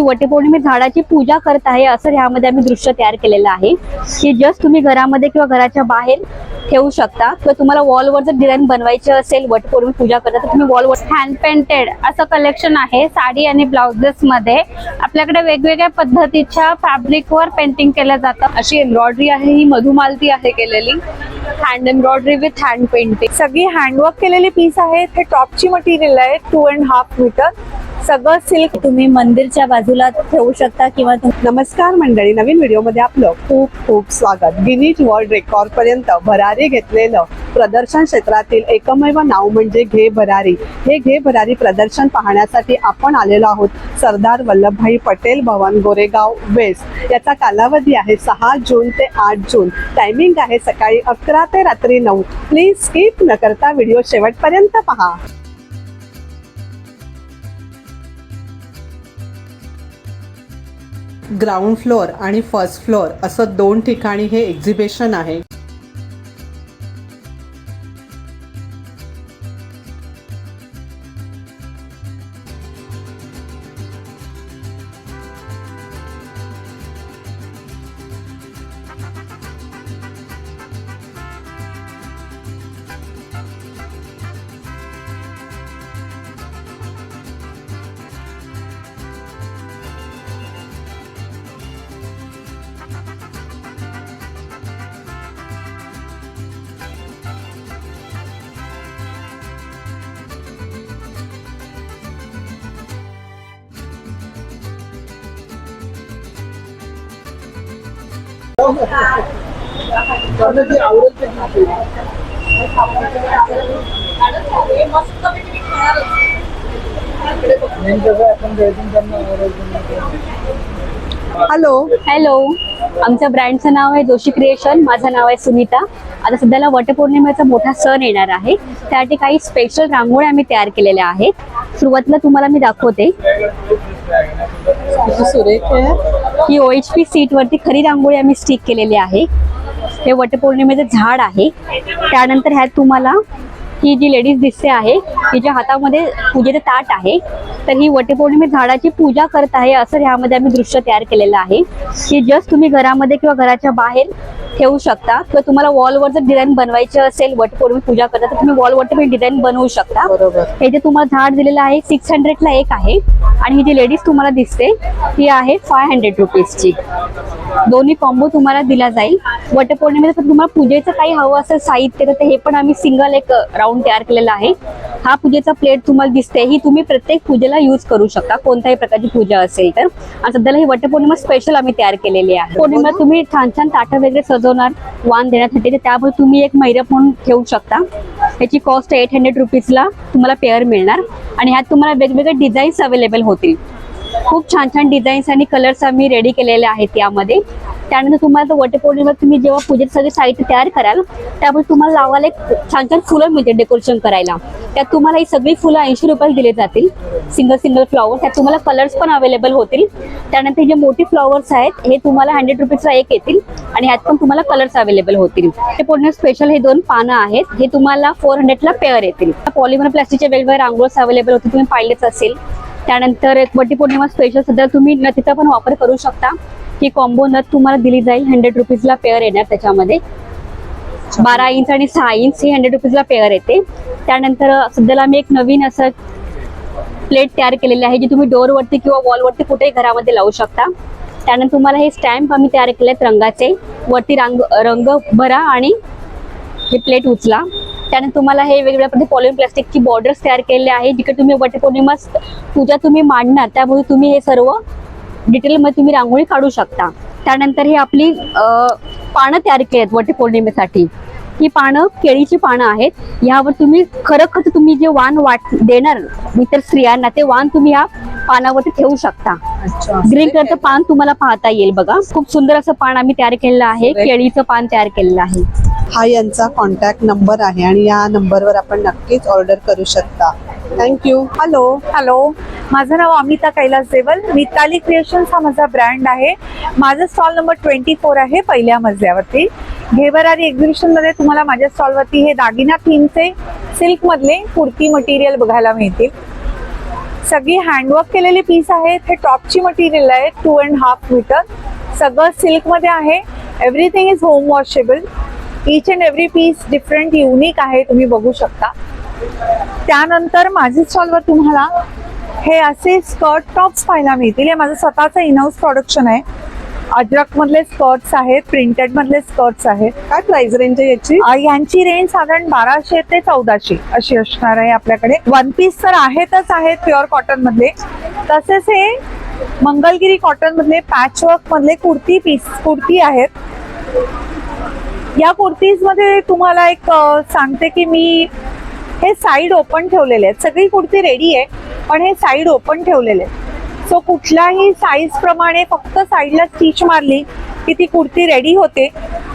वटपौर्णिमे झाडाची पूजा करत आहे असं ह्यामध्ये आम्ही दृश्य तयार केलेलं आहे. की जस्ट तुम्ही घरामध्ये किंवा घराच्या बाहेर ठेवू शकता. किंवा तुम्हाला वॉलवर जर डिझाईन बनवायची असेल वटपौर्णिमे पूजा करता तर तुम्ही वॉलवर हँड पेंटेड असं कलेक्शन आहे साडी आणि ब्लाउजेस मध्ये. आपल्याकडे वेगवेगळ्या पद्धतीच्या फॅब्रिक वर पेंटिंग केलं जातं. अशी एम्ब्रॉयडरी आहे ही मधुमालती आहे केलेली. Hand embroidery with hand painting सगळी हँडवर्क केलेली पीस आहेत. हे टॉपची मटेरियल आहे टू अँड हाफ मीटर सगळं सिल्क तुम्ही मंदिरच्या बाजूला ठेवू शकता किंवा नमस्कार मंडळी नवीन व्हिडिओमध्ये आपलं खूप खूप स्वागत. गिनीज वर्ल्ड रेकॉर्ड पर्यंत भरारी घेतलेलं प्रदर्शन क्षेत्रातील एकमेव नाव म्हणजे घे भरारी. हे घे भरारी प्रदर्शन पाहण्यासाठी आपण आलेलो आहोत सरदार वल्लभभाई पटेल भवन गोरेगाव वेस्ट. याचा कालावधी आहे सहा जून ते आठ जून. टायमिंग आहे सकाळी अकरा ते रात्री नऊ. प्लीज स्किप न करता व्हिडिओ शेवटपर्यंत पहा. ग्राउंड फ्लोअर आणि फर्स्ट फ्लोअर असं दोन ठिकाणी हे एक्झिबिशन आहे. हॅलो. हॅलो. आमच्या ब्रँडचं नाव आहे जोशी क्रिएशन. माझं नाव आहे सुनीता. आता सध्याला वटपौर्णिमेचा मोठा सण येणार आहे. त्यासाठी काही स्पेशल रांगोळ्या आम्ही तयार केलेल्या आहेत. सुरुवातीला तुम्हाला मी दाखवते. किती सुरेख आहे. ही ओ एच पी सीट वरती खरी रांगोळी आम्ही स्टिक केलेली आहे. हे वटपौर्णिमेचं झाड आहे. त्यानंतर ह्यात तुम्हाला ही जी लेडीज दिसते आहे तिच्या हातामध्ये पूजेचं ताट आहे. तर ही वटपौर्णिमे झाडाची पूजा करत आहे असं ह्यामध्ये आम्ही दृश्य तयार केलेलं आहे. की जस्ट तुम्ही घरामध्ये किंवा घराच्या बाहेर ठेवू शकता. किंवा तुम्हाला वॉलवर जर डिझाईन बनवायची असेल वटपौर्णिमे पूजा करता तर तुम्ही वॉलवर तुम्ही डिझाईन बनवू शकता. हे जे तुम्हाला झाड दिलेलं आहे सिक्स हंड्रेडला एक आहे. आणि ही जी लेडीज तुम्हाला दिसते ती आहे फाय हंड्रेड रुपीजची दोन्ही कॉम्बो तुम्हाला दिला जाईल. वटपौर्णिमेला तुम्हाला पूजेचं काही हवं असेल साहित्य तर हे पण आम्ही सिंगल एक राऊंड तयार केलेला आहे. हा पूजेचा प्लेट तुम्हाला दिसते ही तुम्ही प्रत्येक पूजेला यूज करू शकता. कोणत्याही प्रकारची पूजा असेल तर. आणि सध्याला ही वटपौर्णिमा स्पेशल आम्ही तयार केलेली आहे. पौर्णिमेला तुम्ही छान छान ताटं वगैरे सजवणार वाण देण्यासाठी तर त्यामुळे तुम्ही एक मैरप म्हणून ठेवू शकता. याची कॉस्ट एट हंड्रेड रुपीजला तुम्हाला पेअर मिळणार. आणि ह्यात तुम्हाला वेगवेगळे डिझाईन्स अवेलेबल होतील. खूप छान छान डिझाईन्स आणि कलर्स आम्ही रेडी केलेले आहेत यामध्ये. त्यानंतर तुम्हाला तो वटपौर्णिमा तुम्ही जेव्हा पूजेत सगळे साहित्य तयार कराल त्यामुळे तुम्हाला लावायला एक छान छान फुलं मिळते डेकोरेशन करायला. त्यात तुम्हाला ही सगळी फुलं ऐंशी रुपयाला दिली जातील. सिंगल सिंगल फ्लॉवर त्यात तुम्हाला कलर्स पण अवेलेबल होतील. त्यानंतर जे मोठी फ्लॉवर्स आहेत हे तुम्हाला हंड्रेड रुपीजला एक येतील आणि ह्यात पण तुम्हाला कलर्स अवेलेबल होतील. ते पूर्ण स्पेशल हे दोन पानं आहेत. हे तुम्हाला फोर हंड्रेडला पेअर येतील. पॉलिमर प्लास्टिकचे वेगवेगळे रांगोळ्स अवेलेबल होतील तुम्ही पाहिलेच असेल. त्यानंतर एक वटीपौर्णिमा स्पेशल सध्या तुम्ही नथीचा पण वापर करू शकता. ही कॉम्बो नथ तुम्हाला दिली जाईल हंड्रेड रुपीजला पेअर येणार त्याच्यामध्ये. बारा इंच आणि सहा इंच ही हंड्रेड रुपीजला पेअर येते. त्यानंतर सध्याला आम्ही एक नवीन असं प्लेट तयार केलेली आहे जी तुम्ही डोअरवरती किंवा वॉलवरती कुठेही घरामध्ये लावू शकता. त्यानंतर तुम्हाला हे स्टॅम्प आम्ही तयार केले आहेत रंगाचे. वरती रंग रंग भरा आणि हे प्लेट उचला. त्यानंतर तुम्हाला हे वेगवेगळ्या प्रकारचे पॉलिन प्लास्टिकची बॉर्डर्स तयार केलेले आहे जिकडे तुम्ही वटपौर्णिमा पूजा तुम्ही मांडणार त्यामुळे तुम्ही हे सर्व डिटेलमध्ये तुम्ही रांगोळी काढू शकता. त्यानंतर ही आपली पानं तयार केली आहेत वटपौर्णिमेसाठी ही पानं केळीची पानं आहेत. यावर तुम्ही खरं खरं तुम्ही जे वाण वाट देणार इतर स्त्रियांना ते वाण तुम्ही या पानावरती ठेवू शकता. ग्रीन कलरचं पान तुम्हाला पाहता येईल बघा. खूप सुंदर असं पान आम्ही तयार केलेलं आहे. केळीचं पान तयार केलेलं आहे. हा यांचा कॉन्टॅक्ट नंबर आहे आणि या नंबरवर आपण नक्कीच ऑर्डर करू शकता. थँक्यू हॅलो हॅलो माझं नाव अमिता कैलास देवल. मिताली क्रिएशन्स हा माझा ब्रँड आहे. माझं स्टॉल नंबर ट्वेंटी फोर आहे पहिल्या मजल्यावरती. घेवरारी एक्झिबिशनमध्ये तुम्हाला माझ्या स्टॉलवरती हे दागिना थीमचे सिल्कमधले कुर्ती मटेरियल बघायला मिळतील. सगळी हँडवर्क केलेली पीस आहेत. हे टॉपची मटेरियल आहे टू अँड हाफ मीटर सगळं सिल्कमध्ये आहे. Everything is home washable each and every piece different unique आहे तुम्ही बघू शकता. त्यानंतर माझ्या स्टॉलवर तुम्हाला हे असे स्कर्ट टॉप्स पाहायला मिळतील. हे माझं स्वतःचं इनहाऊस प्रोडक्शन आहे. अजरक मधले स्कर्ट्स आहेत प्रिंटेड मधले स्कर्ट्स आहेत. काय प्राइस रेंज आहे याची? अ, यांची रेंज साधारण बाराशे ते चौदाशे अशी असणार आहे आपल्याकडे. वन पीस तर आहेतच आहेत प्युअर कॉटन मधले. तसेच हे मंगलगिरी कॉटन मधले पॅच वर्क मधले कुर्ती पीस कुर्ती आहेत. या कुर्तीजमध्ये तुम्हाला एक सांगते की मी हे साईड ओपन ठेवलेले आहेत. सगळी कुर्ती रेडी आहे पण हे साईड ओपन ठेवलेले आहेत. सो कुठल्याही साईज प्रमाणे फक्त साईडला स्टिच मारली की ती कुर्ती रेडी होते.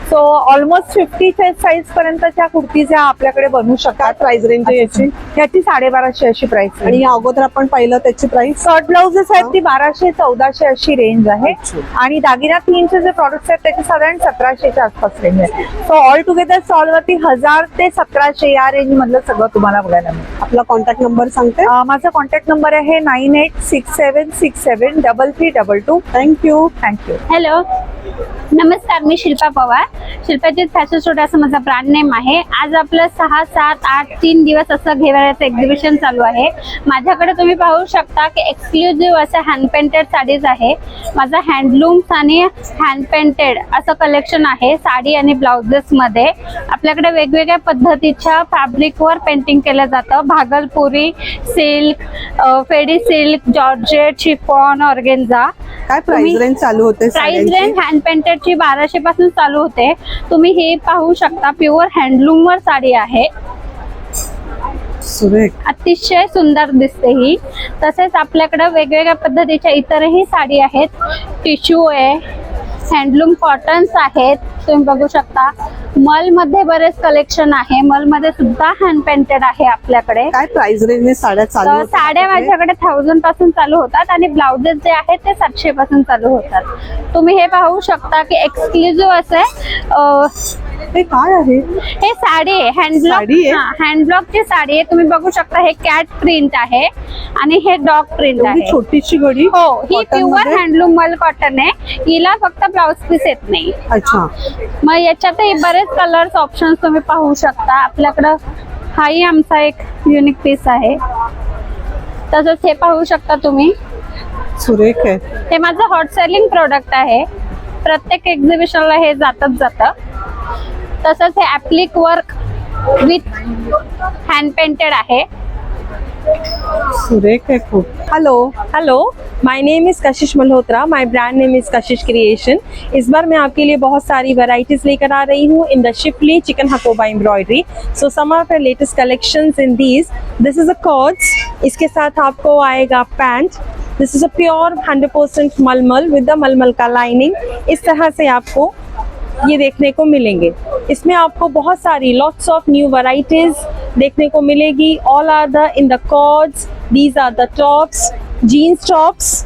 सो ऑलमोस्ट फिफ्टी साईज पर्यंतच्या कुर्तीच्या आपल्याकडे बनवू काय शकतात प्राइस रेंज याची? ह्याची साडेबाराशे अशी प्राइस आणि या अगोदर आपण पाहिलं त्याची प्राइस शॉर्ट ब्लाउजेस आहेत ती बाराशे चौदाशे अशी रेंज आहे. अच्छा. आणि दागिना तीनचे जे प्रॉडक्ट्स आहेत त्याची साधारण सतराशेच्या आसपास रेंज आहे. सो ऑल टुगेदर स्टॉलवरती हजार ते सतराशे या रेंज मधलं सगळं तुम्हाला बघायला मिळेल. आपला कॉन्टॅक्ट नंबर सांगते. माझा कॉन्टॅक्ट नंबर आहे nine eight six seven six seven double three double two. Thank you thank you hello नमस्कार मी शिल्पा पवार. शिल्पाची फॅशन स्टुडिओ असं माझा ब्रँड नेम आहे. आज आपलं सहा सात आठ तीन दिवस असं घेवाऱ्याचं एक्झिबिशन चालू आहे. माझ्याकडे तुम्ही पाहू शकता की एक्सक्लुझिव्ह असं हँड पेंटेड साडीज आहे. माझा हँडलूम्स आणि हँड पेंटेड असं कलेक्शन आहे साडी आणि ब्लाउजेसमध्ये आपल्याकडे वेगवेगळ्या पद्धतीच्या फॅब्रिकवर पेंटिंग केलं जातं. भागलपुरी सिल्क फेडी सिल्क जॉर्जेट शिफॉन ऑर्गेन्झा काय प्राइस रेंज चालू होते प्राइस? रेंज हँड पेंटेडची बाराशे पासून चालू होते. तुम्ही हे पाहू शकता प्युअर हँडलूम वर साडी आहे. अतिशय सुंदर दिसते ही. तसेच आपल्याकडे वेगवेगळ्या पद्धतीच्या इतरही साडी आहेत. टिश्यू आहे हँडलूम कॉटन्स आहेत. तुम्ही बघू शकता. मलमध्ये बरेच कलेक्शन आहे. मलमध्ये सुद्धा हँड पेंटेड आहे आपल्याकडे. काय प्राइस रेंज साड्या चालू साड्या? माझ्याकडे थाउजंडपासून चालू होतात आणि ब्लाउजेस जे आहेत ते सातशे पासून चालू होतात. तुम्ही हे पाहू शकता की एक्सक्लुझिव्ह असे हे काय आहे? हे साडी आहे. हँडब्लॉक साडी आहे? हँडब्लॉकची साडी आहे. तुम्ही बघू शकता हे कॅट प्रिंट आहे आणि हे डॉग प्रिंट एवढी आहे. छोटीशी घडी हो ही cotton प्युअरमध्ये? हँडलूम मल कॉटन आहे. हिला फक्त ब्लाउज पीस येत नाही. अच्छा. मग याच्यातही बरेच कलर्स ऑप्शन्स तुम्ही पाहू शकता. आपल्याकडं हाही आमचा एक युनिक पीस आहे. तसंच हे पाहू शकता तुम्ही. सुरेख आहे. हे माझं हॉट सेलिंग प्रोडक्ट आहे. प्रत्येक एक्झिबिशनला हे जातच जातं. तसंच हे applique work with hand painted आहे. सुरेख आहे खूप. Hello hello my name is Kashish Malhotra my brand name is Kashish creation इस बार मैं आपके लिए बहुत सारी वैरायटीज लेकर आ रही हूँ. In the schiffli chikan Hakoba embroidery so some of latest collections in these this is a cords इसके साथ आपको आएगा pant this is a pure hundred percent malmal with the malmal का लाइनिंग इस तरह से आपको ये देखने को मिलेंगे। इसमें आपको बहुत सारी लॉट्स ऑफ़ न्यू वराइटीज देखने को मिलेगी। All are the in the cords these are the tops jeans tops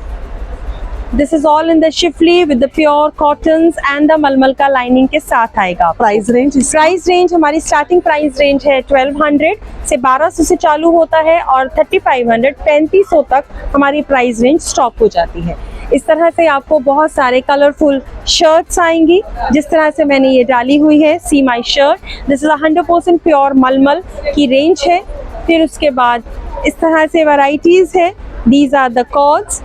this is all in the schiffli with the pure cottons and the malmal का लाइनिंग के साथ आएगा। प्राइस रेंज प्राइस रेंज हमारी starting price range है 1200 से 1200 से चालू होता है और 3500 3500 तक हमारी प्राइस रेंज स्टॉप हो जाती है। इस तरह से आपको बहुत सारे कलरफुल शर्ट्स आएँगी। जिस तरह से मैंने ये डाली हुई है see my shirt this is hundred percent pure malmal की रेंज है। फिर उसके बाद इस तरह से वैरायटीज है। दीज आर द कॉर्ड्स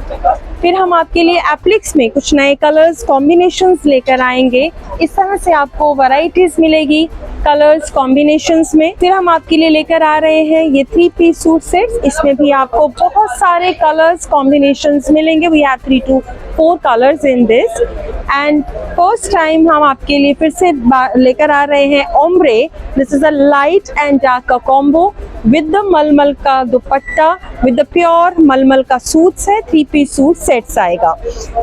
फिर हम आपके लिए एप्लिक्स में कुछ नए कलर्स कॉम्बिनेशंस लेकर आएँगे। इस तरह से आपको वैरायटीज मिलेगी। कलर्स कॉम्बिनेशंस में। फिर हम आपके लिए लेकर आ रहे हैं ये थ्री पीस सूट सेट इसमें भी आपको बहुत सारे कलर्स कॉम्बिनेशन मिलेंगे। We have three two four colours in this and first time हम आपके लिए फिर से लेकर आ रहे हैं ombre this is a light and dark का कॉम्बो विद द मलमल का दुपट्टा विद द प्योर मलमल का सूट्स है थ्री पीस सूट सेट्स आएगा।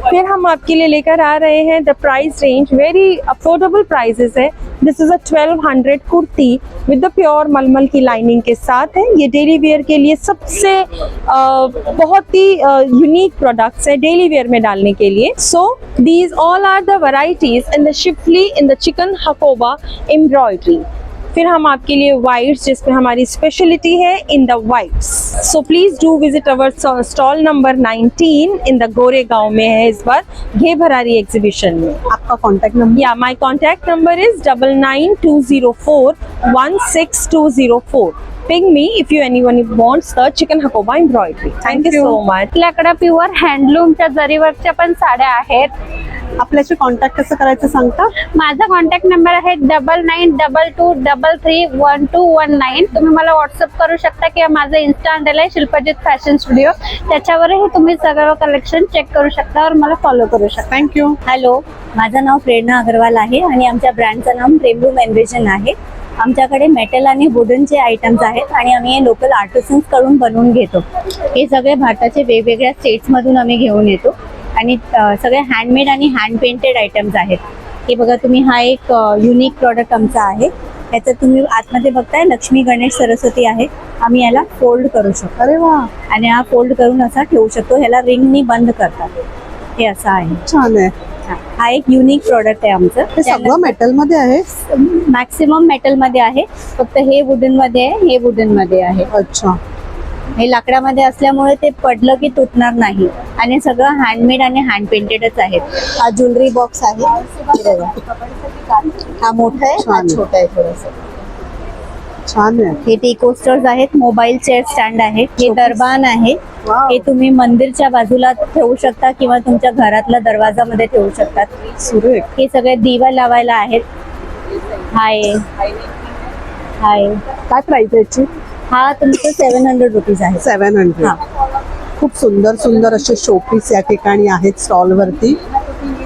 फिर हम आपके लिए लेकर आ रहे हैं the price range very affordable prices है। This is a 1200 kurti with the pure malmal की लाइनिंग के साथ है। ये डेली वेयर के लिए सबसे अ, बहुत ही यूनिक प्रोडक्ट्स है। डेली वेयर में डालने के लिए। So these all are the varieties in the schiffli in the chikan Hakoba embroidery फिर हम आपके लिए वाइट्स जिसमें हमारी स्पेशलिटी है in the whites so please do visit our stall number 19 in the Goregaon में है इस बार घे भरारी एग्जीबिशन में। आपका contact number Yeah, my contact number is double nine two zero four one six two zero four. Ping me. If you anyone wants the chicken hakoba embroidery. Thank, you, so much. आपल्याकडे pure हँडलूमच्या जरीवर्कच्या पण साड्या आहेत. आपल्याशी contact कसं करायचं सांगता? माझा कॉन्टॅक्ट नंबर आहे double nine double two double three one two one nine तुम्ही मला व्हॉट्सअप करू शकता किंवा माझं इन्स्टा हँडल आहे शिल्पाजित फॅशन स्टुडिओ त्याच्यावरही तुम्ही सगळं कलेक्शन चेक करू शकता और मला फॉलो करू शकता. थँक्यू हॅलो माझं नाव प्रेरणा अग्रवाल आहे आणि आमच्या ब्रँडचं नाव प्रेमरूम एनविजन आहे. आमच्याकडे मेटल आणि वुडनचे आयटम्स आहेत आणि आम्ही हे लोकल आर्टिसन्सकडून बनवून घेतो. हे सगळे भारताचे वेगवेगळ्या स्टेट्समधून आम्ही घेऊन येतो. आणि सगळे हँडमेड आणि हँड पेंटेड आयटम्स आहेत. हे बघा तुम्ही हा एक युनिक प्रॉडक्ट आमचा आहे. याच्यात तुम्ही आतमध्ये बघताय लक्ष्मी गणेश सरस्वती आहे. आम्ही याला फोल्ड करू शकतो. अरे वा! आणि हा फोल्ड करून असा ठेवू शकतो. ह्याला रिंगनी बंद करतात. हे असं आहे. छान आहे. हा एक युनिक प्रॉडक्ट आहे आमचं. हे सगळं मेटलमध्ये आहे? मॅक्सिमम मेटलमध्ये आहे. फक्त हे वुडनमध्ये आहे हे वुडनमध्ये आहे. अच्छा. हे लाकडामध्ये असल्यामुळे ते पडलं की तुटणार नाही. आणि सगळं हँडमेड आणि हँड पेंटेडच आहेत. हा ज्वेलरी बॉक्स आहे. हे मोठा आहे हा. छोटा आहे थोडस. छान आहे. हे टी कोस्टर्स आहेत मोबाईल चेअर स्टँड आहे हे दरबान आहे. हे तुम्ही मंदिरच्या बाजूला ठेवू शकता किंवा तुमच्या घरातल्या दरवाजामध्ये ठेवू शकतात सुरेख. हे सगळे दिवा लावायला आहेत. हाय. हाय. काय प्राइस याची? हा तुमचं सेवन हंड्रेड रुपीज आहे. सेवन हंड्रेड खूप सुंदर सुंदर असे शोपीस या ठिकाणी आहेत स्टॉल वरती.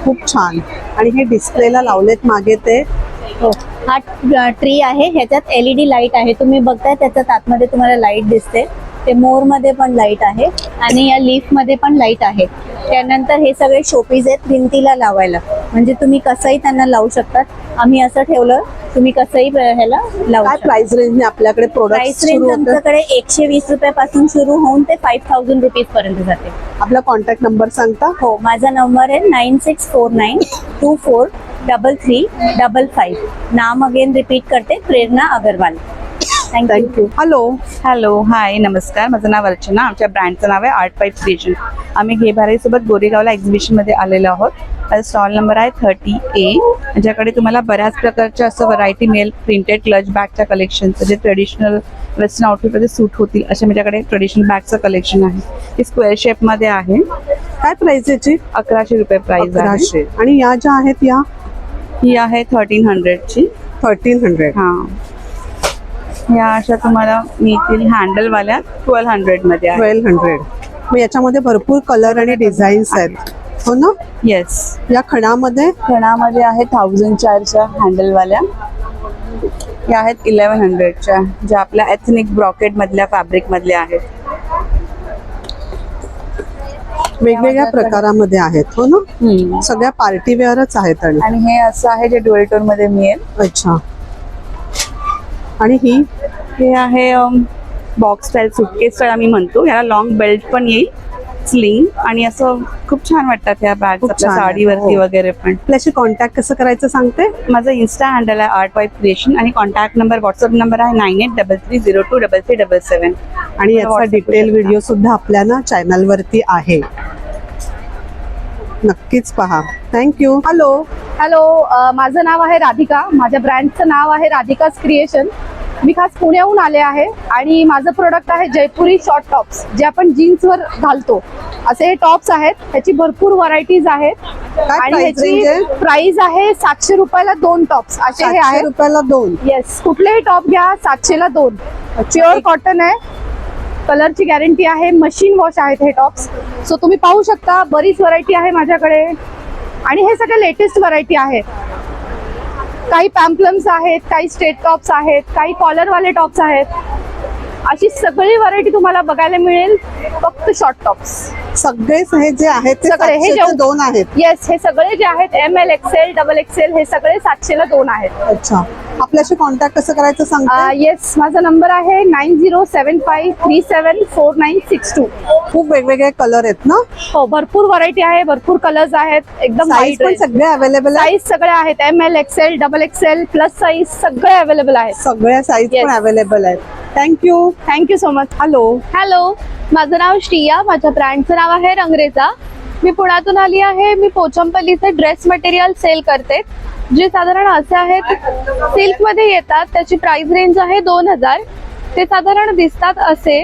खूप छान. आणि हे डिस्प्लेला लावलेत मागे ते. हा ट्री आहे. ह्याच्यात एलईडी लाइट आहे. तुम्ही बघताय त्याच्यात आतमध्ये तुम्हाला लाइट दिसते. ते मोरमध्ये पण लाइट आहे आणि या लीफमध्ये पण लाइट आहे. त्यानंतर हे सगळे शोपीस आहेत भिंतीला लावायला. म्हणजे तुम्ही कसंही त्यांना लावू शकतात. आम्ही असं ठेवलं तुम्ही कसंही ह्याला लावू प्राइस रेंजने आपल्याकडे प्राइस रेंज आमच्याकडे एकशे वीस रुपयापासून सुरू होऊन ते फाईव्ह थाउजंड रुपीज पर्यंत जाते. आपला कॉन्टॅक्ट नंबर सांगता? हो माझा नंबर आहे nine six four nine two four double three double five नाम अगेन रिपीट करते Prerna Agarwal. Thank you hello hello hi नमस्कार माझं नाव अर्चना. आमच्या ब्रँडचं नाव आहे आर्ट पाईप क्रिएशन आम्ही घेभारीसोबत गोरेगावला एक्झिबिशनमध्ये आलेलो आहोत. माझा स्टॉल नंबर आहे थर्टी ए ज्याकडे तुम्हाला बऱ्याच प्रकारच्या असं व्हरायटी मिळेल. प्रिंटेड क्लच बॅगच्या कलेक्शनचं जे ट्रेडिशनल वेस्टर्न आउटफिटमध्ये सूट होतील असे माझ्याकडे ट्रेडिशनल बॅगचं कलेक्शन आहे. ते स्क्वेअर शेपमध्ये आहे. काय प्राइस याची? अकराशे रुपये प्राईस आहे. आणि या ज्या आहेत या? ही आहे थर्टीन हंड्रेडची थर्टीन हंड्रेड हां. या अशा तुम्हाला मिळतील हँडलवाल्या ट्वेल्व हंड्रेडमध्ये आहे ट्वेल्व हंड्रेड मग याच्यामध्ये भरपूर कलर आणि डिझाईन्स आहेत. हो ना? येस या खणामध्ये? खणामध्ये आहे थाउजंड चारच्या हँडलवाल्या या आहेत इलेवन हंड्रेडच्या ज्या आपल्या एथनिक ब्रॉकेट मधल्या फॅब्रिक मधल्या आहेत. वेगवेगळ्या प्रकारामध्ये आहेत. हो ना? सगळ्या पार्टी वेअरच आहेत आणि. आणि हे असं आहे जे डुएल टोनमध्ये मिळेल. अच्छा. आणि ही हे आहे बॉक्स स्टाईल सुटकेस स्टाईल आम्ही म्हणतो. याला लॉंग बेल्ट पण येईल स्लिंग आणि असं खूप छान वाटतात ह्या बॅग साडीवरती हो. वगैरे पण. आपल्याशी कॉन्टॅक्ट कसं करायचं सांगते? माझं इन्स्टा हँडल आहे आर्ट वाईफ क्रिएशन आणि कॉन्टॅक्ट नंबर व्हॉट्सअप नंबर आहे nine eight double three zero two double three double seven आणि याचा डिटेल. व्हिडिओ सुद्धा आपल्या ना चॅनल वरती आहे. नक्कीच पहा. थँक्यू हॅलो हॅलो माझं नाव आहे राधिका. माझ्या ब्रँडचं नाव आहे राधिकाच क्रिएशन. मी खास पुण्याहून आले आहे आणि माझं प्रोडक्ट आहे जयपुरी शॉर्ट टॉप्स जे आपण जीन्सवर घालतो. असे हे टॉप्स आहेत ह्याची भरपूर व्हरायटीज आहेत. आणि ह्याची आहे? प्राइस आहे सातशे रुपयाला दोन टॉप्स असे हे आहेत. रुपयाला दोन. येस कुठलेही टॉप घ्या सातशेला दोन. प्युअर कॉटन आहे. कलरची गॅरंटी आहे. मशीन वॉश आहेत हे टॉप्स सो तुम्ही पाहू शकता बरीच व्हरायटी आहे माझ्याकडे. आणि हे सगळं लेटेस्ट व्हरायटी आहे. काही पॅम्पलम्स आहेत काही स्टेट टॉप्स आहेत काही कॉलरवाले टॉप्स आहेत. अशी सगळी व्हरायटी तुम्हाला बघायला मिळेल. फक्त शॉर्ट टॉप्स सगळेच हे जे आहेत ते सगळे, हे दोन आहेत. येस हे सगळे जे आहेत M L XL double XL हे सगळे सातशेला दोन आहेत. अच्छा. आपल्याशी कॉन्टॅक्ट कसं करायचं सांगते? येस माझा नंबर आहे nine zero seven five three seven four nine six two खूप वेगवेगळे कलर आहेत ना? हो भरपूर व्हरायटी आहे भरपूर कलर्स आहेत. एकदम सगळे अवेलेबल साईज सगळे आहेत. M L XL double XL plus size सगळे अवेलेबल आहेत. सगळ्या साईज. पण अवेलेबल आहेत. Thank you thank you so much hello hello माझं नाव श्रिया. माझ्या ब्रँडचं नाव आहे रंगरेजा मी पुण्यातून आली आहे. मी पोचमपल्लीचे ड्रेस मटेरियल सेल करते. जे साधारण असे आहेत सिल्कमध्ये येतात. त्याची प्राइस रेंज आहे दोन हजार. ते साधारण दिसतात असे.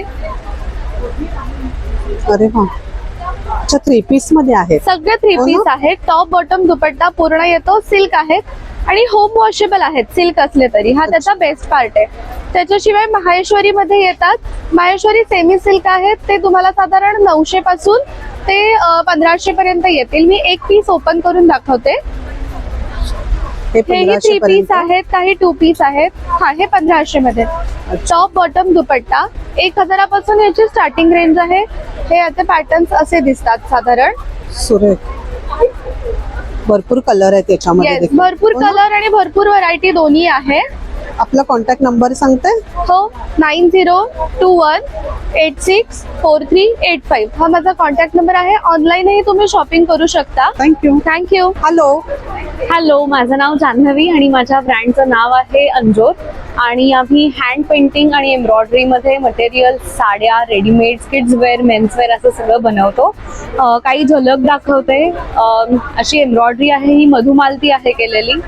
अरे थ्री पीसमध्ये आहेत. सगळे थ्री हो? पीस आहेत. टॉप बॉटम दुपट्टा पूर्ण येतो. सिल्क आहेत. आणि होम वॉशेबल आहेत सिल्क असले तरी. हा त्याचा बेस्ट पार्ट आहे. त्याच्याशिवाय माहेश्वरी मध्ये येतात. माहेश्वरी सेमी सिल्क आहेत. ते तुम्हाला साधारण नऊशे पासून ते पंधराशे पर्यंत येतील. मी एक पीस ओपन करून दाखवते. हेही थ्री पीस आहेत. काही टू पीस आहेत. हा हे पंधराशे मध्ये टॉप बॉटम दुपट्टा. एक हजारापासून याची स्टार्टिंग रेंज आहे. हे याचे पॅटर्न्स असे दिसतात साधारण. सुरेख. भरपूर कलर आहेत त्याच्यामध्ये. भरपूर हो? कलर आणि भरपूर व्हरायटी दोन्ही आहे आपला कॉन्टॅक्ट नंबर सांगते हो nine zero two one eight six four three eight five हा माझा कॉन्टॅक्ट नंबर आहे. ऑनलाईनही तुम्ही शॉपिंग करू शकता. थँक्यू थँक्यू हॅलो हॅलो माझं नाव जान्हवी आणि माझ्या ब्रँडचं नाव आहे अंजोर. आणि आम्ही हँड पेंटिंग आणि एम्ब्रॉयडरीमध्ये मटेरियल साड्या readymade kids wear men's wear असं सगळं बनवतो. काही झलक दाखवते. अशी एम्ब्रॉयडरी आहे ही मधुमालती आहे केलेली.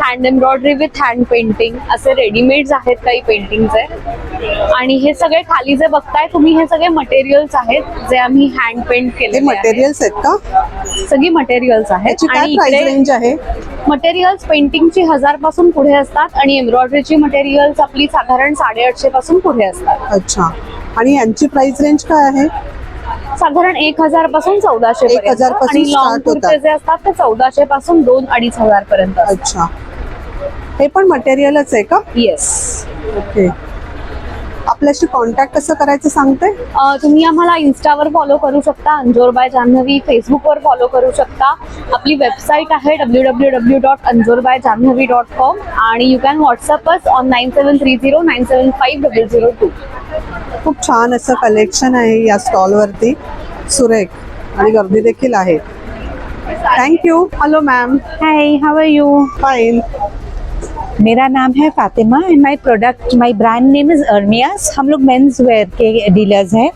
Hand embroidery with hand painting असे रेडीमेड्स आहेत काही पेंटिंगचे आणि हे सगळे खाली जे बघताय तुम्ही हे सगळे मटेरियल्स आहेत जे आम्ही हँड पेंट केले मटेरियल्स आहेत. का? सगळी मटेरियल्स आहेत. आणि रेंज आहे? मटेरियल्स पेंटिंगची हजारपासून पुढे असतात आणि एम्ब्रॉयडरीची मटेरियल्स आपली साधारण साडेआठशे पासून पुढे असतात. अच्छा. आणि यांची प्राइस रेंज काय आहे? साधारण एक हजारपासून चौदाशे एक पर्यंत. हजारपासून आणि लॉंग start कुर्ते होतात. जे असतात ते चौदाशे पासून दोन अडीच हजार पर्यंत अच्छा. हे पण मटेरियलच आहे का? येस ओके आपल्याशी कॉन्टॅक्ट कसं करायचं सांगते? तुम्ही आम्हाला इन्स्टावर फॉलो करू शकता अंजोर बाय जान्हवी. फेसबुकवर फॉलो करू शकता. आपली वेबसाईट आहे W W W dot Anjor by Janhavi dot com आणि you can WhatsApp us on nine seven three zero nine seven five double zero two खूप छान असं कलेक्शन आहे या स्टॉलवरती सुरेख आणि गर्दी देखील आहे. Thank you hello ma'am hi how are you fine मेरा नाम है Fatima and my product my brand name is अर्मियास हम लोग मेंस वेयर के डीलर्स हैं।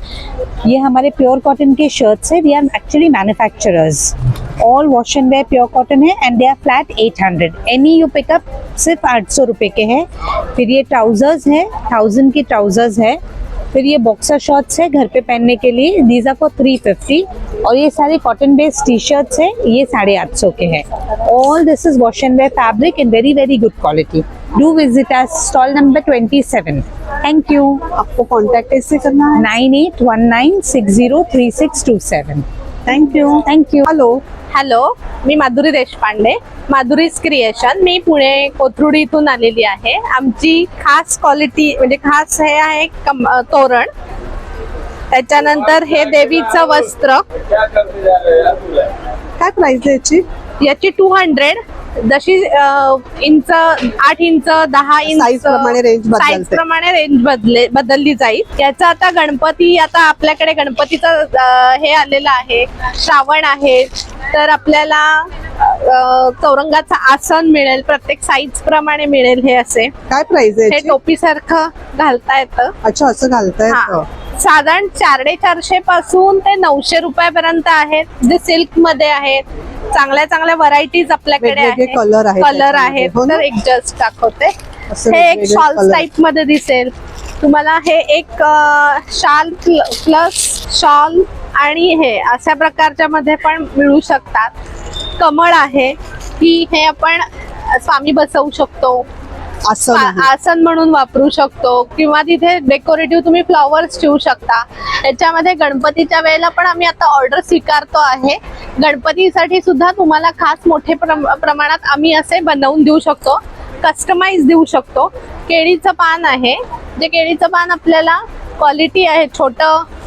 ये हमारे प्योर कॉटन के शर्ट्स हैं। We are actually manufacturers all wash and wear pure cotton है and they are flat 800 any you pick up सिर्फ़ आठ सौ रुपये के हैं। फिर ये ट्राउजर्स है। थाउज़ेंड के ट्राउजर्स है। फिर ये बॉक्सर शॉर्ट्स है घर पे पहनने के लिए। These are for three fifty और ये सारे कॉटन बेस्ड टी शर्ट्स है ये साढ़े आठ सौ के हैं। All this is wash and wear fabric in very very good quality do visit us stall number twenty seven thank you आपको कॉन्टॅक्ट कैसे करना है? Nine eight one nine six zero three six two seven thank you thank you hello hello me Madhuri Deshpande Madhuri's creation. मी पुणे कोथरूड इथून आलेली आहे. आमची खास क्वालिटी म्हणजे खास हे आहे तोरण. त्याच्यानंतर हे देवीचं वस्त्र. काय प्राइस याची याची टू हंड्रेड जशी इंच आठ इंच दहा इंच. साईज प्रमाणे रेंज बदले बदलली जाईल. याचा आता गणपती आता आपल्याकडे गणपतीचं हे आलेलं आहे. श्रावण आहे. तर आपल्याला चौरंगाचं आसन मिळेल प्रत्येक साईज प्रमाणे मिळेल हे असे. काय प्राइस आहे हे याची? टोपीसारखं घालता येतं. अच्छा असं घालताय हा. साधारण साडे चारशे पासून ते नऊशे रुपयापर्यंत आहेत. जे सिल्कमध्ये आहेत. चांगल्या चांगल्या व्हरायटीज आपल्याकडे वेगवेगळे आहेत. color आहेत कलर त्याच्यामध्ये, आहेत. हो ना? तर एक जस्ट दाखवते. असं हे एक वेगवेगळे शॉल color. टाईपमध्ये दिसेल. तुम्हाला हे एक शाल प्लस शॉल आणि हे अशा प्रकारच्या मध्ये पण मिळू शकतात. कमळ आहे की हे आपण स्वामी बसवू शकतो. असं आ- नाही. आसन म्हणून वापरू शकतो. किंवा तिथे डेकोरेटिव्ह तुम्ही फ्लॉवर्स ठेवू शकता. त्याच्यामध्ये गणपतीच्या वेळेला पण आम्ही आता ऑर्डर स्वीकारतो आहे. गणपतीसाठी सुद्धा तुम्हाला खास मोठे प्रम- प्रमाणात आम्ही असे बनवून देऊ शकतो. कस्टमाइज देऊ शकतो. केळीचं पान आहे. जे केळीचं पान आपल्याला क्वालिटी आहे छोट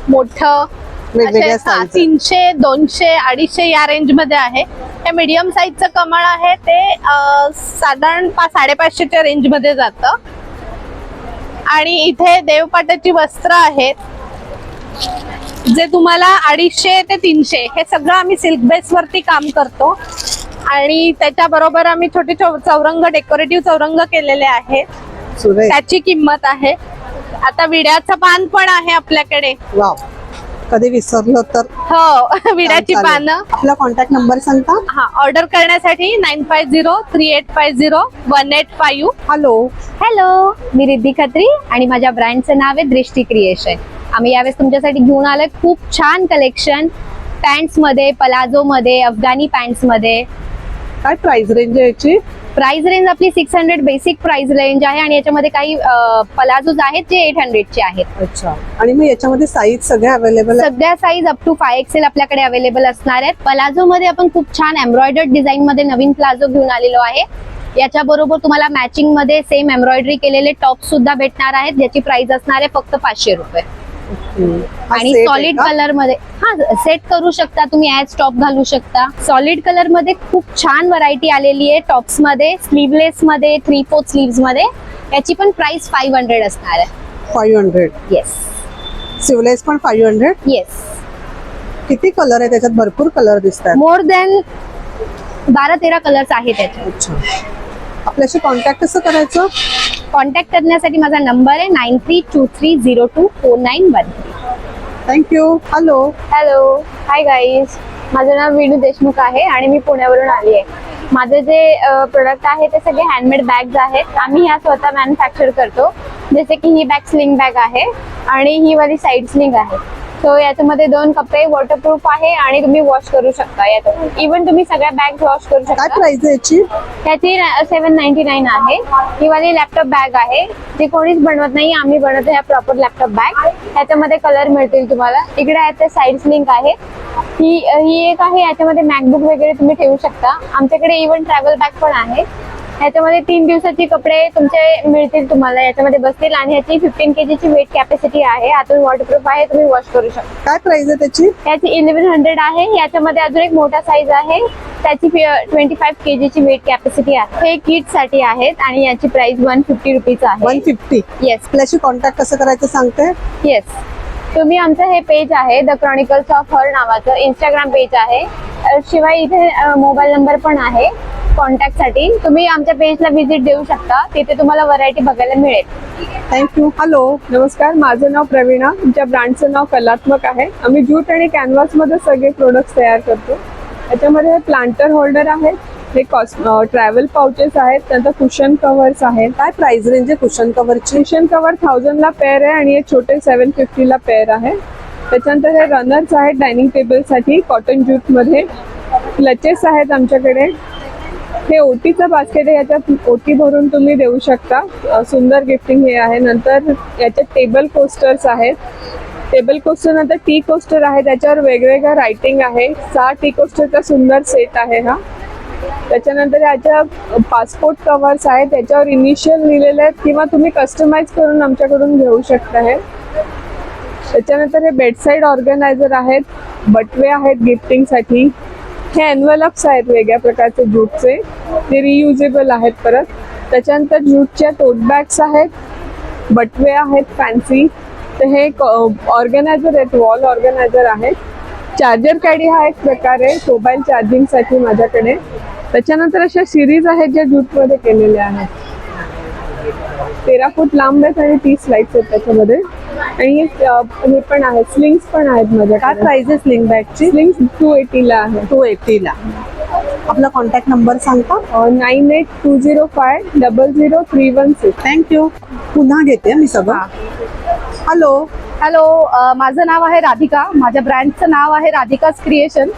मोठं वेगवेगळ्या size. तीनशे दोनशे अडीचशे या रेंजमध्ये आहे. हे मीडियम साईजचं कमळ आहे ते अं, साधारण पा साडेपाचशेच्या रेंजमध्ये जातं. आणि इथे देवपाटाची वस्त्र आहेत. जे तुम्हाला अडीचशे ते तीनशे हे सगळं आम्ही सिल्क बेस वरती काम करतो. आणि त्याच्याबरोबर आम्ही छोटे चौ- चौरंग डेकोरेटिव्ह चौरंग केलेले आहेत. त्याची किंमत आहे. आता विड्याचं पान पण आहे आपल्याकडे. वाव. कधी विसरलो तर हो विड्याची. पानं. आपला कॉन्टॅक्ट नंबर सांगता? हा ऑर्डर करण्यासाठी nine five zero three eight five zero one eight five hello hello मी रिद्धी खत्री आणि माझ्या ब्रँडचं नाव आहे दृष्टी क्रिएशन. आम्ही यावेळेस तुमच्यासाठी घेऊन आलोय. खूप छान कलेक्शन पॅन्ट्समध्ये पलाझो मध्ये अफगाणी पॅन्ट्समध्ये. काय प्राइस रेंज आहे याची? प्राइस रेंज आपली six hundred basic price range आहे आणि याच्यामध्ये काही पलाझोज आहेत जे एट हंड्रेडचे आहेत. अच्छा. आणि मग याच्यामध्ये साईज सगळे अवेलेबल सध्या size up to five XL आपल्याकडे अवेलेबल असणार आहेत. पलाझो मध्ये आपण खूप छान एम्ब्रॉयडर्ड डिझाईन मध्ये नवीन प्लाझो घेऊन आलेलो आहे. याच्या बरोबर तुम्हाला मॅचिंगमध्ये सेम एम्ब्रॉयडरी केलेले टॉप सुद्धा भेटणार आहेत ज्याची प्राइस असणार आहे फक्त पाचशे रुपये. आणि सॉलिड? कलरमध्ये हा सेट करू शकता तुम्ही ऍज टॉप घालू शकता. सॉलिड कलरमध्ये खूप छान व्हरायटी आलेली आहे टॉप्समध्ये स्लीवलेस मध्ये थ्री फोर्थ स्लीव्समध्ये. याची पण प्राइस फाईव्ह हंड्रेड असणार आहे. फाईव्ह हंड्रेड येस सिवलेस पण फाईव्ह हंड्रेड येस किती कलर आहे त्याच्यात? भरपूर कलर दिसतात. मोर दॅन बारा तेरा कलर्स आहेत त्याच्यात आपल्याशी कॉन्टॅक्ट कसं करायचं? कॉन्टॅक्ट करण्यासाठी माझा नंबर आहे nine three two three zero two four nine one. Thank you hello hello hi guys माझं नाव विनू देशमुख आहे आणि मी पुण्यावरून आली आहे. माझे जे प्रोडक्ट आहे ते सगळे हँडमेड बॅग्स आहेत. आम्ही ह्या स्वतः मॅन्युफॅक्चर करतो. जसे की ही बॅग स्लिंग बॅग आहे आणि ही वाली साईड स्लिंग आहे. सो याच्यामध्ये दोन कपडे वॉटरप्रूफ आहे आणि तुम्ही वॉश करू शकता याच्यात इवन तुम्ही सगळ्या बॅग वॉश करू काय शकता प्राइस आहे याची? त्याची सेवन नाईन्टी नाईन आहे. ही वाली लॅपटॉप बॅग आहे. जी कोणीच बनवत नाही आम्ही बनवतो ह्या प्रॉपर लॅपटॉप बॅग ह्याच्यामध्ये कलर मिळतील तुम्हाला. इकडे आहे ते साईड लिंक आहे. ही ही एक आहे. याच्यामध्ये मॅकबुक वगैरे तुम्ही ठेवू शकता. आमच्याकडे इवन ट्रॅव्हल बॅग पण आहे. ह्याच्यामध्ये तीन दिवसाचे कपडे तुमचे मिळतील तुम्हाला. याच्यामध्ये बसतील आणि ह्याची फिफ्टीन केजीची वेट कॅपॅसिटी आहे. आतून वॉटरप्रूफ आहे तुम्ही वॉश करू शकता. काय प्राइस आहे त्याची? त्याची इलेव्हन हंड्रेड आहे. याच्यामध्ये अजून एक मोठा साईज आहे. त्याची ट्वेंटी फाईव्ह के जीची वेट कॅपॅसिटी आहे. हे किटसाठी आहेत आणि याची price one fifty rupees one आहे फिफ्टी येस आपल्याशी कॉन्टॅक्ट कसं करायचं सांगते? येस तुम्ही आमचं हे पेज आहे द क्रॉनिकल्स ऑफ हर नावाचं इंस्टाग्राम पेज आहे. शिवाय इथे मोबाईल नंबर पण आहे कॉन्टॅक्टसाठी. तुम्ही आमच्या पेजला व्हिजिट देऊ शकता तिथे तुम्हाला व्हरायटी बघायला मिळेल. थँक्यू हॅलो नमस्कार. माझं नाव प्रवीणा. आमच्या ब्रँडचं नाव कलात्मक आहे. आम्ही ज्यूट आणि कॅनव्हासमध्ये सगळे प्रोडक्ट्स तयार करतो. त्याच्यामध्ये प्लांटर होल्डर आहेत. हे कॉस ट्रॅव्हल पाउचेस आहेत त्यानंतर कुशन कव्हर्स आहेत. काय प्राइस रेंज आहे कुशन कव्हरची कुशन कव्हर थाउजंडला पेअर आहे आणि हे छोटे सेवन फिफ्टीला पेअर आहे. त्याच्यानंतर हे रनर्स आहेत डायनिंग टेबलसाठी कॉटन ज्यूटमध्ये क्लचेस आहेत आमच्याकडे. हे ओटीचं बास्केट आहे याच्यात ओटी भरून तुम्ही देऊ शकता. सुंदर गिफ्टिंग हे आहे. नंतर याच्यात टेबल कोस्टर्स आहेत. टेबल कोस्टर नंतर टी कोस्टर आहे त्याच्यावर वेगवेगळं रायटिंग आहे. सहा टी कोस्टरचा सुंदर सेट आहे हा. त्याच्यानंतर याच्या पासपोर्ट कव्हर्स आहेत त्याच्यावर इनिशियल लिहिलेले आहेत किंवा तुम्ही कस्टमाइज करून आमच्याकडून घेऊ शकता हे. त्याच्यानंतर हे बेडसाईड ऑर्गनायझर आहेत बटवे आहेत गिफ्टिंगसाठी हे एनवलप्स आहेत वेगळ्या प्रकारचे ज्यूटचे ते रियुजेबल आहेत परत. त्याच्यानंतर ज्यूटच्या टोट बॅग्स आहेत बटवे आहेत फॅन्सी तर हे ऑर्गनायझर आहेत वॉल ऑर्गनायझर आहेत. चार्जर कॅडी हा एक प्रकार आहे मोबाईल चार्जिंगसाठी माझ्याकडे. त्याच्यानंतर अशा सिरीज आहेत ज्या ज्यूटमध्ये केलेल्या आहेत. तेरा फूट लांब आहेत आणि तीस लाईट्स आहेत त्याच्यामध्ये. आणि हे पण आहेत स्लिंग्स पण आहेत काय माझ्याकडे प्राइस आहे स्लिंग बॅगची स्लिंग्स टू एटीला आहे. टू एटीला आपला कॉन्टॅक्ट नंबर सांगता? Nine eight two zero five double zero three one six thank you पुन्हा घेते मी सगळं. हॅलो हॅलो माझं नाव आहे राधिका. माझ्या ब्रँडचं नाव आहे राधिकाज क्रिएशन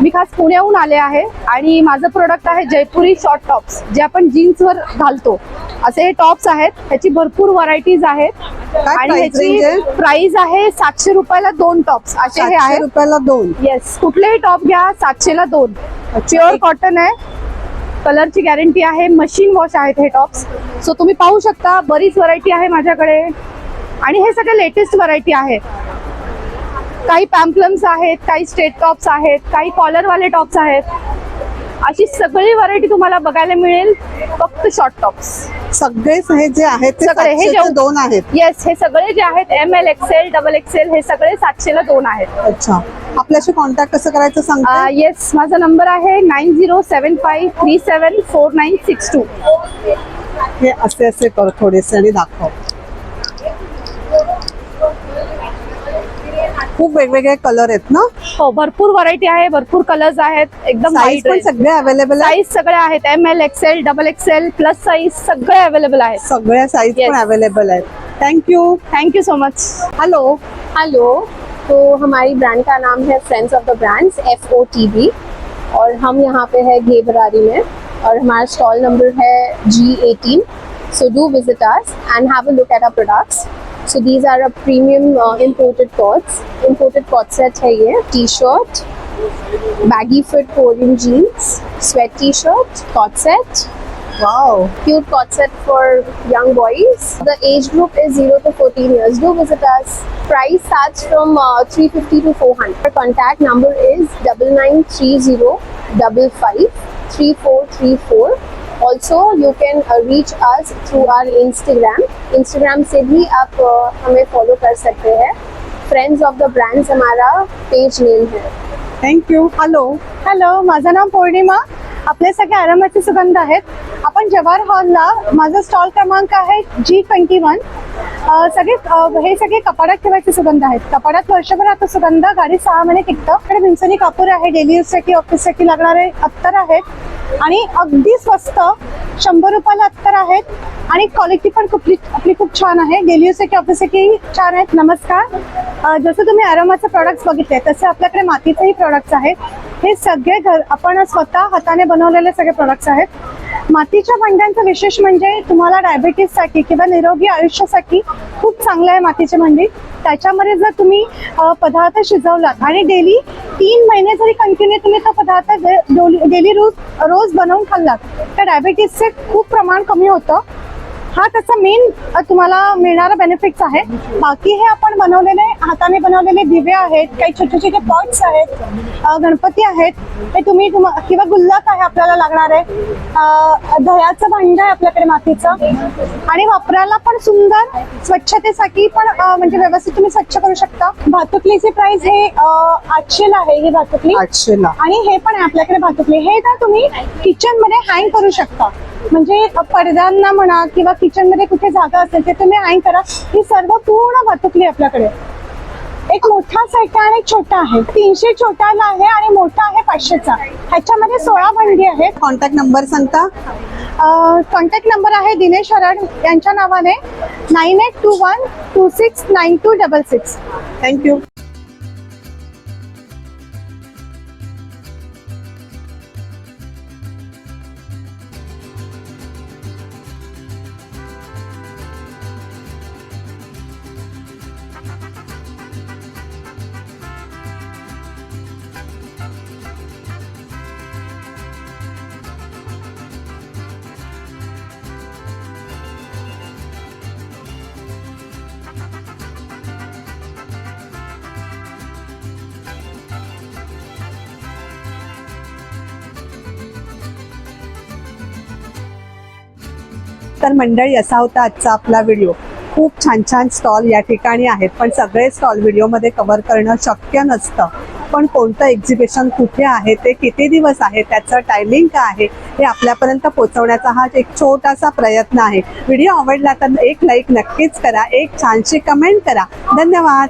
मी खास पुण्याहून आले आहे आणि माझं प्रोडक्ट आहे जयपुरी शॉर्ट टॉप्स जे आपण जीन्सवर घालतो. असे हे टॉप्स आहेत ह्याची भरपूर व्हरायटीज आहेत. आणि ह्याची आहे? प्राइस आहे सातशे रुपयाला दोन टॉप्स असे हे आहेत. रुपयाला दोन. येस कुठलेही टॉप घ्या सातशेला दोन. प्युअर कॉटन आहे. कलरची गॅरंटी आहे. मशीन वॉश आहेत हे टॉप्स सो तुम्ही पाहू शकता बरीच व्हरायटी आहे माझ्याकडे. आणि हे सगळे लेटेस्ट व्हरायटी आहे. काही पॅम्पलम्स आहेत काही स्ट्रेट टॉप्स आहेत काही कॉलरवाले टॉप्स आहेत. अशी सगळी व्हरायटी तुम्हाला बघायला मिळेल फक्त शॉर्ट टॉप्स सगळेच हे जे आहेत ते सगळे हे जे- दोन आहेत. येस हे सगळे जे आहेत M L XL double XL हे सगळे सातशेला दोन आहेत. अच्छा. आपल्याशी कॉन्टॅक्ट कसं करायचं सांगता? येस माझा नंबर आहे nine zero seven five three seven four nine six two. हे असे असे कर थोडेसे आणि दाखव. खूप वेगवेगळे कलर आहेत ना? हो भरपूर व्हरायटी आहे भरपूर कलर्स आहेत एकदम साईज पण सगळे अवेलेबल आहेत? साईज सगळे आहेत M L XL double XL plus size सगळे अवेलेबल आहेत. सगळ्या साईज. पण अवेलेबल आहेत. Thank you thank you so much hello hello तो हमारी ब्रांड का नाम है friends of the brands F O T B और हम यहाँ पे है घे बरारी में। और हमारा स्टॉल नंबर है G eighteen so do visit us and have a look at our products So these are a premium imported coords imported coord set है ये T shirt baggy fit Korean jeans, sweat t-shirt, corset set, wow cute corset set for young boys. The age group is 0 to 14 years. Do visit us. Price starts from uh, 350 to 400. Our contact number is 9930 55 3434. Also, you can through our Instagram Instagram our Instagram. Instagram से भी आप uh, हमें follow कर सकते हैं. Friends of the brands हमारा page name है. Thank you hello hello माझं नाव पौर्णिमा आपले सगळे आरामाचे सुगंध आहेत आपण जवाहर हॉलला माझा स्टॉल क्रमांक आहे जी ट्वेंटी वन सगळे हे सगळे कपाडात ठेवायचे सुगंध आहेत कपाडात वर्षभर आता सुगंध गाडी सहा महिने टिकतं भिंसनी कापूर आहे डेली यूजसाठी ऑफिससाठी लागणारे अत्तर आहेत आणि अगदी स्वस्त शंभर रुपयाला अत्तर आहेत. आणि क्वालिटी पण खूप आपली खूप छान आहे. डेली यूजसाठी ऑफिससाठी छान आहेत. नमस्कार. जसं तुम्ही आरामाचे प्रोडक्ट्स बघितले तसे आपल्याकडे मातीचेही प्रोडक्ट्स आहेत. हे सगळे घर आपण स्वतः हाताने बनवलेले सगळे प्रोडक्ट्स आहेत. मातीच्या भांड्यांचं विशेष म्हणजे तुम्हाला डायबिटीससाठी किंवा निरोगी आयुष्यासाठी खूप चांगलं आहे मातीचे भांडी. त्याच्यामध्ये जर तुम्ही पदार्थ शिजवलात आणि डेली तीन महिने जरी कंटिन्यू तुम्ही तो पदार्थ डेली रोज रोज बनवून खाल्लात तर डायबेटीसचे खूप प्रमाण कमी होतं. हा त्याचा मेन तुम्हाला मिळणारा बेनिफिट्स आहे. बाकी हे आपण बनवलेले हाताने बनवलेले दिवे आहेत काही छोटे छोटे पॉट्स आहेत गणपती आहेत. हे तुम्ही तुम- किंवा गुल्लक आहे आपल्याला लागणार आहे. दह्याचं भांड आहे आपल्याकडे मातीचं. आणि वापरायला पण सुंदर स्वच्छतेसाठी पण म्हणजे व्यवस्थित तुम्ही स्वच्छ करू शकता. भातुकलीची प्राइस हे आठशेला आहे ही भातुकली. आठशेला. आणि हे पण आहे आपल्याकडे भातुकली. हे ना तुम्ही किचनमध्ये हँग करू शकता. म्हणजे पडद्यांना म्हणा किंवा किचनमध्ये कुठे जागा असेल ते तुम्ही हँग करा. ही सर्व पूर्ण आहे आपल्याकडे. एक मोठा सेट आहे आणि एक छोटा आहे. तीनशे छोटाला आहे आणि मोठा आहे पाचशेचा. ह्याच्यामध्ये सोळा भांडी आहेत. कॉन्टॅक्ट नंबर सांगता? कॉन्टॅक्ट नंबर आहे दिनेश हरड यांच्या नावाने. Nine eight two one two six nine two double six thank you तर मंडळी असा होता आजचा आपला व्हिडिओ खूप छान छान स्टॉल या ठिकाणी आहेत पण सगळे स्टॉल व्हिडिओमध्ये कव्हर करणं शक्य नसतं. पण कोणतं एक्झिबिशन कुठे आहे ते किती दिवस आहे त्याचं टायमिंग काय आहे हे आपल्यापर्यंत पोहोचवण्याचा हा एक छोटासा प्रयत्न आहे. व्हिडिओ आवडला तर एक लाईक नक्कीच करा एक छानशी कमेंट करा. धन्यवाद!